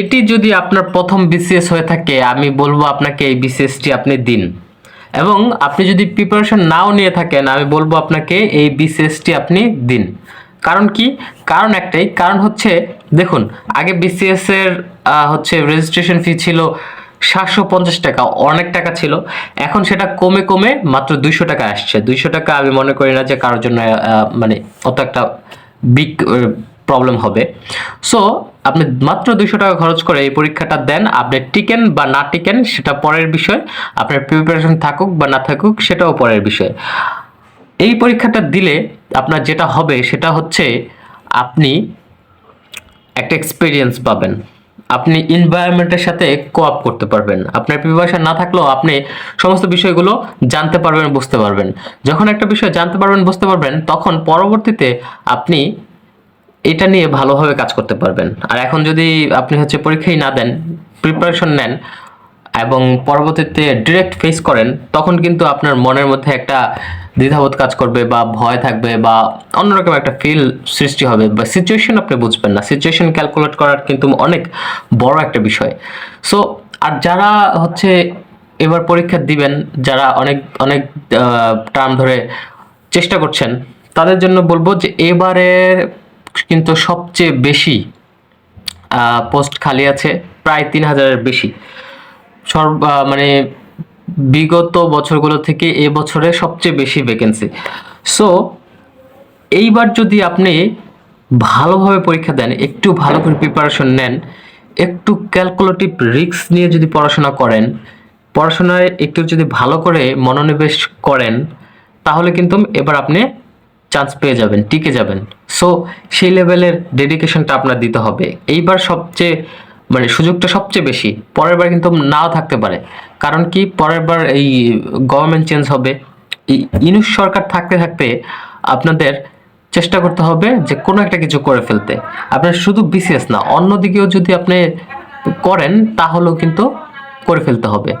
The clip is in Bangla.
এটি যদি আপনার প্রথম বিসিএস হয়ে থাকে, আমি বলব আপনাকে এই বিসিএসটি আপনি দিন। এবং আপনি যদি প্রিপারেশন নাও নিয়ে থাকেন, আমি বলব আপনাকে এই বিসিএসটি আপনি দিন। কারণ কি? কারণ একটাই, কারণ হচ্ছে, দেখুন, আগে বিসিএস এর হচ্ছে রেজিস্ট্রেশন ফি ছিল সাতশো পঞ্চাশ টাকা, অনেক টাকা ছিল। এখন সেটা কমে কমে মাত্র দুইশো টাকা আসছে। দুইশো টাকা আমি মনে করি না যে কারোর জন্য মানে অত একটা বিগ প্রবলেম হবে। সো আপনি মাত্র দুইশো টাকা খরচ করে এই পরীক্ষাটা দেন, আপনি টিকেন বা না টিকেন সেটা পরের বিষয়, আপনার প্রিপারেশন থাকুক বা না থাকুক সেটাও পরের বিষয়। এই পরীক্ষাটা দিলে আপনার যেটা হবে সেটা হচ্ছে আপনি একটা এক্সপিরিয়েন্স পাবেন। আপনি এনভায়রনমেন্টের সাথে কোঅপ করতে পারবেন। আপনার প্রিপারেশন না থাকলেও আপনি সমস্ত বিষয়গুলো জানতে পারবেন, বুঝতে পারবেন। যখন একটা বিষয় জানতে পারবেন, বুঝতে পারবেন, তখন পরবর্তীতে আপনি এটা নিয়ে ভালোভাবে কাজ করতে পারবেন। আর এখন যদি আপনি হচ্ছে পরীক্ষাই না দেন প্রিপারেশন নেন এবং পরবর্তীতে ডিরেক্ট ফেস করেন, তখন কিন্তু আপনার মনের মধ্যে একটা দ্বিধাবোধ কাজ করবে বা ভয় থাকবে বা অন্যরকম একটা ফিল সৃষ্টি হবে বা সিচুয়েশন আপনি বুঝবেন না। সিচুয়েশন ক্যালকুলেট করার কিন্তু অনেক বড় একটা বিষয়। সো আর যারা হচ্ছে এবার পরীক্ষা দিবেন, যারা অনেক অনেক টার্ম ধরে চেষ্টা করছেন, তাদের জন্য বলব যে এবারে কিন্তু সবচেয়ে বেশি পোস্ট খালি আছে প্রায় তিন হাজারের বেশি। সর্ব মানে বিগত বছরগুলো থেকে এ বছরে সবচেয়ে বেশি ভ্যাকেন্সি সো এইবার যদি আপনি ভালোভাবে পরীক্ষা দেন, একটু ভালো করে প্রিপারেশন নেন, একটু ক্যালকুলেটিভ রিস্ক নিয়ে যদি পড়াশোনা করেন, পড়াশোনায় একটু যদি ভালো করে মনোনিবেশ করেন, তাহলে কিন্তু এবার আপনি চান্স পেয়ে যাবেন, টিকে যাবেন। সো সেই লেভেলের ডেডিকেশনটা আপনার দিতে হবে। এইবার সবচেয়ে মানে সুযোগটা সবচেয়ে বেশি, পরের বার কিন্তু নাও থাকতে পারে। কারণ কি? পরের বার এই গভর্নমেন্ট চেঞ্জ হবে। ইনুস সরকার থাকতে থাকতে আপনাদের চেষ্টা করতে হবে যে কোনো একটা কিছু করে ফেলতে। আপনার শুধু বিসিএস না, অন্যদিকেও যদি আপনি করেন, তাহলেও কিন্তু করে ফেলতে হবে।